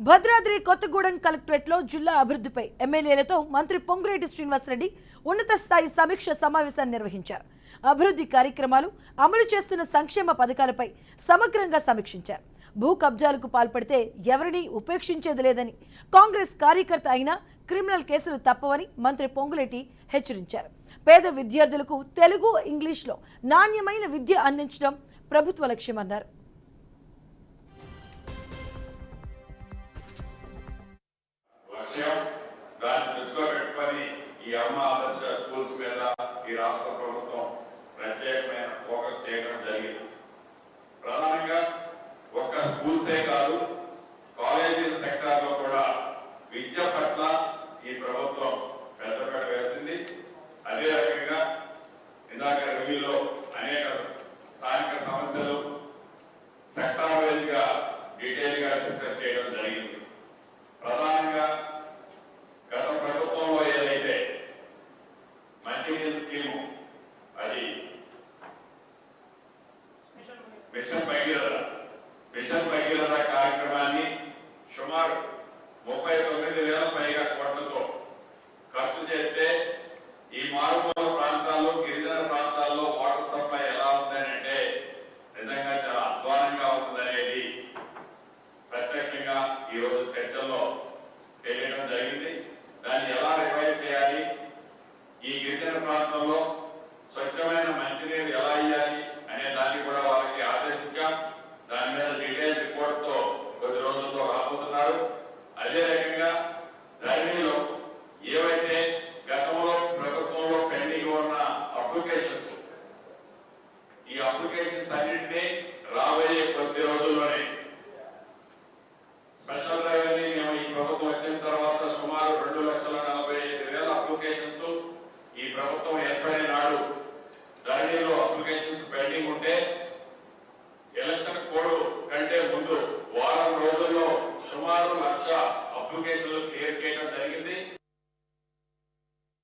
భద్రాద్రి కొత్తగూడెం కలెక్టరేట్లో జిల్లా అభివృద్ధిపై ఎమ్మెల్యేలతో మంత్రి పొంగులేటి శ్రీనివాసరెడ్డి ఉన్నత స్థాయి సమీక్ష సమావేశాన్ని నిర్వహించారు. అభివృద్ధి కార్యక్రమాలు అమలు చేస్తున్న సంక్షేమ పథకాలపై సమగ్రంగా సమీక్షించారు. భూ కబ్జాలకు పాల్పడితే ఎవరినీ ఉపేక్షించేది లేదని కాంగ్రెస్ కార్యకర్త అయినా క్రిమినల్ కేసులు తప్పవని మంత్రి పొంగులేటి హెచ్చరించారు. పేద విద్యార్థులకు తెలుగు ఇంగ్లీష్లో నాణ్యమైన విద్య అందించడం ప్రభుత్వ లక్ష్యమన్నారు. ఆదర్శ స్కూల్స్ మీద ఈ రాష్ట్ర ప్రభుత్వం ప్రత్యేకమైన ఫోకస్ చేయడం జరిగింది. ప్రధానంగా ఒక్క స్కూల్సే కాదు కాలేజీల సెక్టార్లో కూడా విద్య mantenha esse clima ali. Mission Bhagiratha mission Bhagiratha कार्यक्रमाने ప్రాంతంలో స్వచ్ఛమైన మంచినీరు ఎలా ఇవ్వాలి అనే దాన్ని కూడా వాళ్ళకి ఆదేశించాం. దాని మీద డీటెయిల్ రిపోర్ట్తో కొద్ది రోజుల్లో రాబోతున్నారు. అదే రకంగా ధరణిలో ఏవైతే గతంలో ప్రభుత్వంలో పెండింగ్ ఉన్న అప్లికేషన్స్ ఈ అప్లికేషన్ అప్లికేషన్లు క్లియర్ చేయడం జరిగింది.